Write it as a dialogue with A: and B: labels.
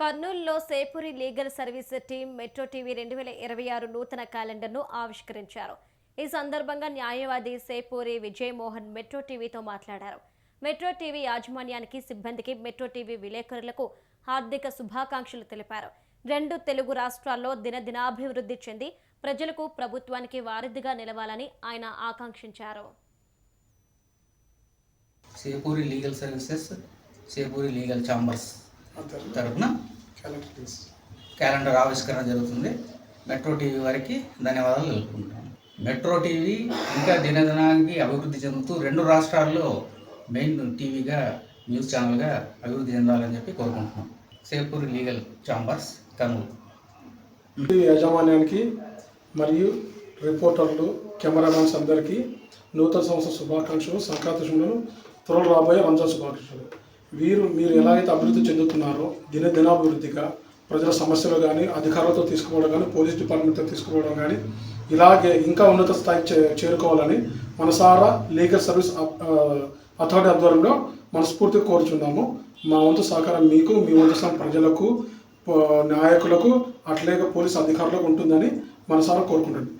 A: కర్నూలులో Sepuri legal service team Metro TV రెండు వేల ఇరవై ఆరు నూతన క్యాలెండర్ను ఆవిష్కరించారు. ఈ సందర్భంగా న్యాయవాది సేపూరి విజయమోహన్ మెట్రో టీవీతో మాట్లాడారు. మెట్రో టీవీ యాజమాన్యానికి సిబ్బందికి మెట్రో టీవీ విలేకరులకు హార్దిక శుభాకాంక్షలు తెలిపారు. రెండు తెలుగు రాష్ట్రాల్లో దినదినాభివృద్ధి చెంది ప్రజలకు ప్రభుత్వానికి వారధిగా నిలవాలని ఆయన ఆకాంక్షించారు.
B: Sepuri legal services Sepuri legal chambers. తరఫున క్యాలెండర్ ఆవిష్కరణ జరుగుతుంది. మెట్రో టీవీ వారికి ధన్యవాదాలు తెలుపుకుంటాను మెట్రో టీవీ ఇంకా దినదినానికి అభివృద్ధి చెందుతూ రెండు రాష్ట్రాల్లో మెయిన్ టీవీగా న్యూస్ ఛానల్గా అభివృద్ధి చెందాలని చెప్పి కోరుకుంటున్నాం సేపూరి లీగల్ ఛాంబర్స్ కర్నూలు.
C: యాజమాన్యానికి మరియు రిపోర్టర్లు కెమెరామెన్స్ అందరికీ నూతన సంవత్సర శుభాకాంక్షలు సంక్రాంతి త్వరలో రాబోయే రంజాన్ శుభాకాంక్షలు. వీరు మీరు ఎలాగైతే అభివృద్ధి చెందుతున్నారో దినదినాభివృద్ధిగా ప్రజల సమస్యలు కానీ అధికారులతో తీసుకుపోవడం కానీ పోలీస్ డిపార్ట్మెంట్తో తీసుకుపోవడం కానీ ఇలాగే ఇంకా ఉన్నత స్థాయికి చే చేరుకోవాలని మనసారా లీగల్ సర్వీస్ అథారిటీ ఆధ్వర్యంలో మనస్ఫూర్తిగా కోరుచున్నాము. మా వంతు సహకారం మీకు మీ వంతు ప్రజలకు నాయకులకు అట్లే పోలీస్ అధికారులకు ఉంటుందని మనసారా కోరుకుంటుంది